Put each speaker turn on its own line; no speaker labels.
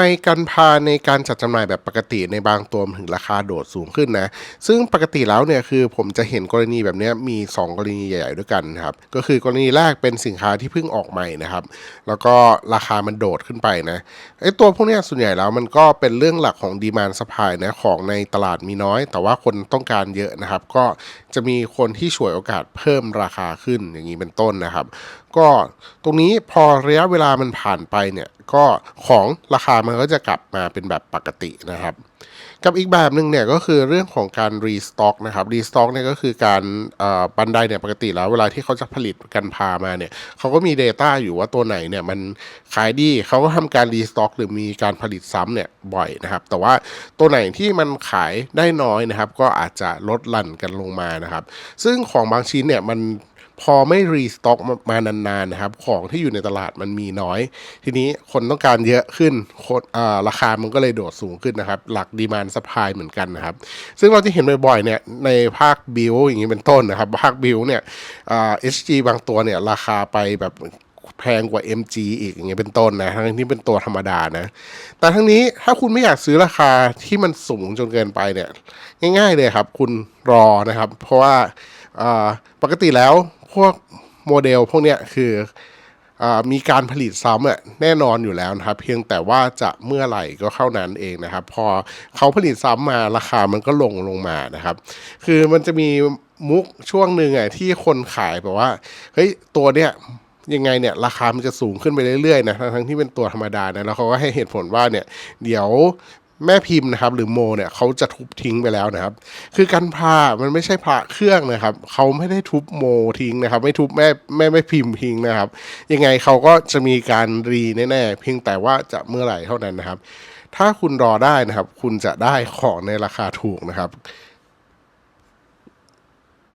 ไมกันพาในการจัดจำหน่ายแบบปกติในบางตัวมันถึงราคาโดดสูงขึ้นนะ ซึ่งปกติแล้วเนี่ยคือผมจะเห็นกรณีแบบนี้มี 2 กรณีใหญ่ ๆ ด้วยกันนะครับ ก็คือกรณีแรกเป็นสินค้าที่เพิ่งออกใหม่นะครับ แล้วก็ราคามันโดดขึ้นไปนะไอ้ตัวพวกนี้ส่วนใหญ่แล้วมันก็เป็นเรื่องหลักของดีมานสปายนะของในตลาดมีน้อย แต่ว่าคนต้องการเยอะนะครับ ก็จะมีคนที่ฉวยโอกาสเพิ่มราคาขึ้นอย่างนี้เป็นต้นนะครับก็ตรงนี้พอระยะเวลามันผ่านไปเนี่ยก็ของราคามันก็จะกลับมาเป็นแบบปกตินะครับ กับอีกแบบหนึ่งเนี่ยก็คือเรื่องของการรีสต็อกนะครับรีสต็อกเนี่ยก็คือการบันไดเนี่ยปกติแล้วเวลาที่เขาจะผลิตกันพามาเนี่ยเขาก็มี Data อยู่ว่าตัวไหนเนี่ยมันขายดีเขาก็ทำการรีสต็อกหรือมีการผลิตซ้ำเนี่ยบ่อยนะครับ แต่ว่าตัวไหนที่มันขายได้น้อยนะครับ ก็อาจจะลดหลั่นกันลงมานะครับ ซึ่งของบางชิ้นเนี่ยมัน พอไม่รีสต็อกมานานๆนะครับ ของที่อยู่ในตลาดมันมีน้อย ทีนี้คนต้องการเยอะขึ้นคนราคามันก็เลยโดดสูงขึ้นนะครับ หลักดีมานสปายเหมือนกันนะครับ ซึ่งเราจะเห็นบ่อยๆเนี่ยในภาคบิลอย่างนี้เป็นต้นนะครับภาคบิลเนี่ยอ่า HG บางตัวเนี่ยราคาไปแบบแพงกว่า MG อีกอย่างเงี้ยเป็นต้นนะทั้งที่เป็นตัวธรรมดานะ แต่ทั้งนี้ถ้าคุณไม่อยากซื้อราคาที่มันสูงจนเกินไปเนี่ย ง่าย ๆเลยครับ คุณรอนะครับ เพราะว่าปกติแล้ว วกโมเดลพวกเนี้ยคืออมีการผลิตซ้ำอะแน่นอนอยู่แล้วนะครับ เพียงแต่ว่าจะเมื่อไหร่ก็เท่านั้นเองนะครับ พอเขาผลิตซ้ำมาราคามันก็ลงลงมานะครับ คือมันจะมีมุกช่วงหนึ่งอะที่คนขายแบบว่าเฮ้ยตัวเนี้ยยังไงเนี่ยราคามันจะสูงขึ้นไปเรื่อยๆนะทั้งที่เป็นตัวธรรมดานะแล้วเขาก็ให้เหตุผลว่าเนี่ยเดี๋ยว แม่พิมพ์นะครับ หรือโมเนี่ยเขาจะทุบทิ้งไปแล้วนะครับ คือการพามันไม่ใช่พระเครื่องนะครับเขาไม่ได้ทุบโมทิ้งนะครับ ไม่ทุบแม่แม่ไม่พิมพ์ทิ้งนะครับ ยังไงเขาก็จะมีการรีแน่ๆเพียงแต่ว่าจะเมื่อไหร่เท่านั้นนะครับ ถ้าคุณรอได้นะครับ คุณจะได้ของในราคาถูกนะครับ